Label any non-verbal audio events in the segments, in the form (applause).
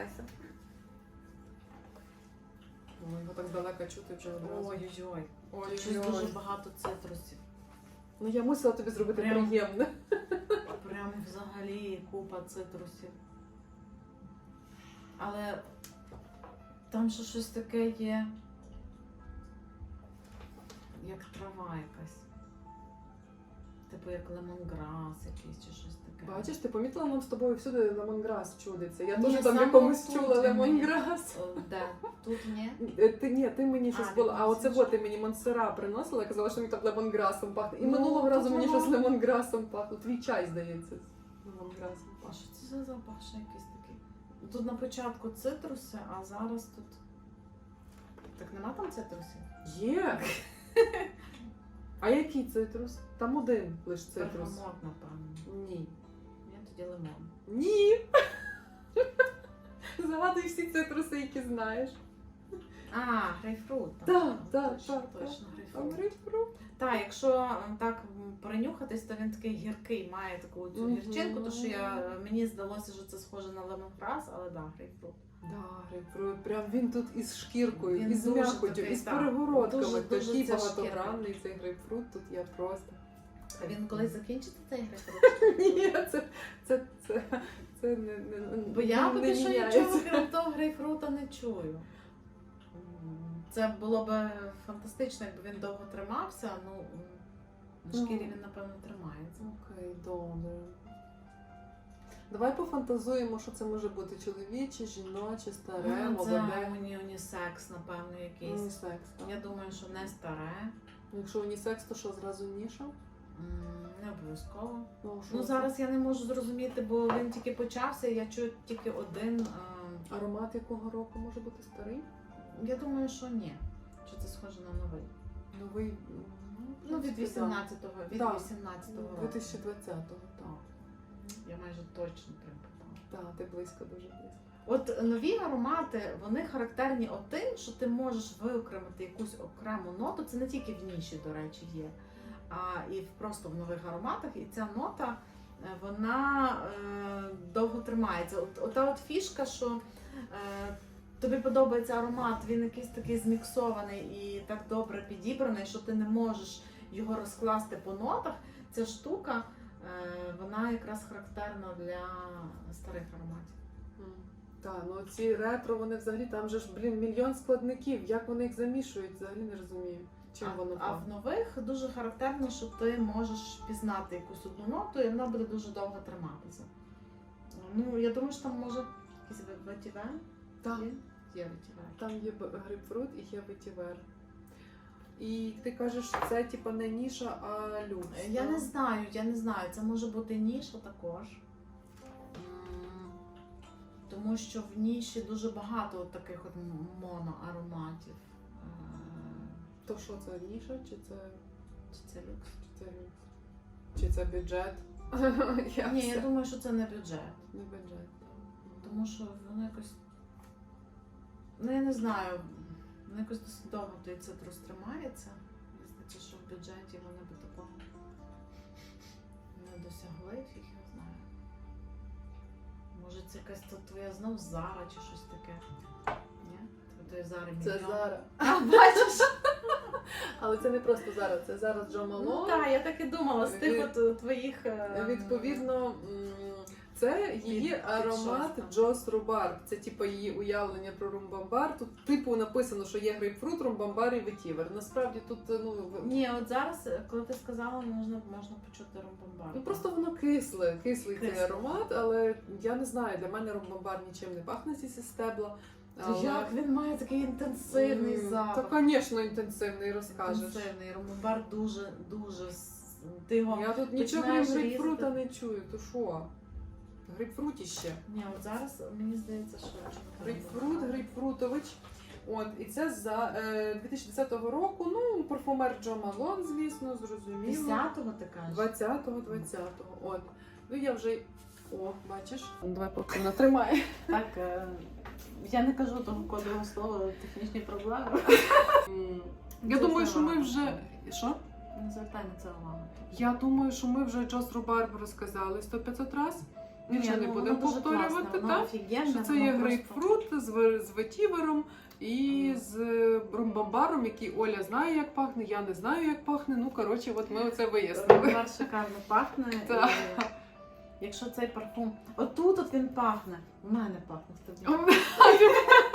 Повертайся. Ой, його так здалека чути вже одразу. Ой-ой-ой. Ой, Щось дуже багато цитрусів. Ну я мусила тобі зробити Прям. приємне. Прям взагалі купа цитрусів. Але там ще щось таке є. Як трава якась. Типу як лемонграс якийсь чи щось таке. Бачиш, ти помітила нам з тобою всюди лемонграс чудиться. Я теж там якомусь чула лемонграс. Де? Тут ні? Е, Ти ні, ти мені щось А, була. А оце от ти мені монстера приносила, казала, що мені там лемонграсом пахне. І Ну, минулого разу мені щось лемонграсом пахло. Твій чай, здається, лемонграсом пахне. що це за запах якийсь такий? Тут на початку цитруси, а зараз тут. Так нема там цитрусів? Є! (laughs) А який цитрус? Там один лиш цитрус. Бергамот, напевно. Ні. Я тоді лимон. Ні. (laughs) Загадуй всі цитруси, які знаєш. А, грейпфрут. Так, так, точно, так, точно, А грейпфрут. грейпфрут? Так, якщо так принюхатись, то він такий гіркий, має таку цю Мгм. гірчинку, то що я мені здалося, що це схоже на лемонграс, але да, грейпфрут. Да, грейпфрут. Прям він тут із шкіркою, Він із дуже м'якотю, такий, із так. перегородками. Дуже- дуже Такий ця багатогранний цей грейпфрут, тут я просто. А він колись закінчиться цей грейпфрут? (laughs) Ні, це, це, це, це не, не, не Бо я не поки що міняється. нічого крім того грейпфрута не чую. Це було б фантастично, якби він довго тримався. Ну на шкірі він напевно тримається. Окей, добре. Давай пофантазуємо, що це може бути чоловіче, жіноче, старе, Ну, Це молоде. уні унісекс, напевно, якийсь. Унісекс, так? Я думаю, що не старе, Якщо унісекс, то що зразу ніша? Не обов'язково. Ну, Ну це? зараз я не можу зрозуміти, бо він тільки почався. і Я чую тільки один. е, Аромат якого року може бути старий? Я думаю, що ні. Що це схоже на новий. Новий. м, Ну, від 18-го, від Так. 18-го року. 2020-го, так. Я майже точно припитала. Так, ти близько, дуже близько. От нові аромати, вони характерні отим, що ти можеш виокремити якусь окрему ноту. Це не тільки в ніші, до речі, є, а і просто в нових ароматах. І ця нота е, вона е, довго тримається. От, ота от фішка, що е, тобі подобається аромат, він якийсь такий зміксований і так добре підібраний, що ти не можеш його розкласти по нотах. Ця штука, е, вона якраз характерна для старих ароматів. Так, ну ці ретро, вони взагалі там же ж, блін, мільйон складників. Як вони їх замішують, взагалі не розумію. Чим а, воно а в нових дуже характерно, що ти можеш пізнати якусь одну ноту, і вона буде дуже довго триматися. Ну, я думаю, що там може якийсь ветівер. Так, Є? Ветівер. там є грейпфрут і є ветівер. І ти кажеш, що це типа не ніша, а люкс. Я так? не знаю, я не знаю. Це може бути ніша також. Тому що в ніші дуже багато от таких от моноароматів. Е, То що це ніша, чи це, Чи це люкс? чи це люкс? Чи це бюджет? (laughs) Ні, я думаю, що це не бюджет. Не бюджет. Тому що воно якось. Ну, я не знаю, воно якось досить довго той цитрус тримається. Здається, що в бюджеті вони би такого не досягли, фіг я знаю. Може, це якась тут твоя знов Зара чи щось таке. Ні? Твоя Зари Це. Зара. А, бачиш? (laughs) Але це не просто Зара, це зараз Джо Ну так, я так і думала з тих от твоїх. е, Відповідно, м, це її Під- аромат. Джос Рубарб. Це типу її уявлення про румбамбар. Тут типу написано, що є грейпфрут, румбамбар і ветівер. Насправді тут ну, Ні, от зараз, е, коли ти сказала, можна, можна почути ромбомбар. ну просто воно кисле, кислий цей аромат, але я не знаю, для мене румбамбар нічим не пахне зі стебла. Та Як він має такий інтенсивний М, запах. Та, звісно, інтенсивний, розкажеш. Інтенсивний. Ромбомбар дуже, дуже. Ти його... Я тут нічого грейпфрута не чую. То що? Грейпфрутіще. Ні, от зараз мені здається, що Грейпфрут, грейпфрутович. От, і це за е, 2010 року. Ну, парфумер Джо Малон, звісно, зрозуміло. 10-го ти кажеш? 20-го, 20-го. От. Ну я вже. О, бачиш? Давай поки вона тримає. Так, е, я не кажу того кодового слова технічні проблеми. Я Це думаю, що ми вже. Що? Не звертай на це увагу. Я думаю, що ми вже Джос Рубарб розказали 100-500 раз. Нічого Ні, не ну, будемо воно дуже повторювати, класне, воно так? офігенне, Що це воно є просто- грейпфрут з, ве- з ветівером і з бромбамбаром, який Оля знає, як пахне, я не знаю, як пахне. Ну, коротше, от ми оце вияснили. Ромбар шикарно пахне. Так. І якщо цей парфум. Отут от він пахне. У мене пахне з тобою. (laughs)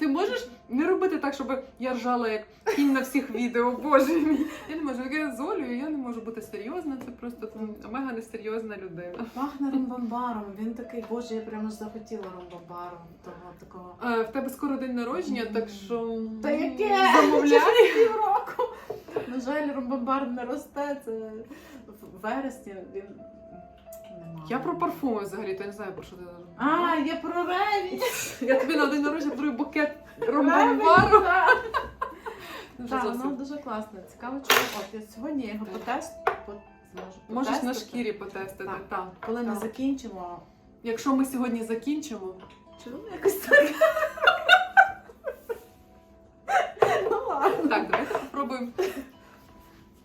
Ти можеш не робити так, щоб я ржала як кінь на всіх відео, боже мій. Я не можу. Я з Олею, я не можу бути серйозна, це просто м, мега несерйозна людина. Пахне ромбамбаром. Він такий, боже, я прямо захотіла ромбамбаром. Того такого. Е, в тебе скоро день народження, так що Та яке? замовляй. Півроку. На жаль, ромбамбар не росте. Це в вересні він. Я про парфуми взагалі, то я не знаю про що ти. А, я про реві. (laughs) Я тобі на день народження подарую букет Реві, ромбамбару. так. Воно (laughs) дуже класне. Цікаво, чому. От я сьогодні його потест, по, Можеш на шкірі потестити. Так. Коли ми закінчимо. Якщо ми сьогодні закінчимо, Чому якось так? (laughs) ну ладно. так, давайте попробуємо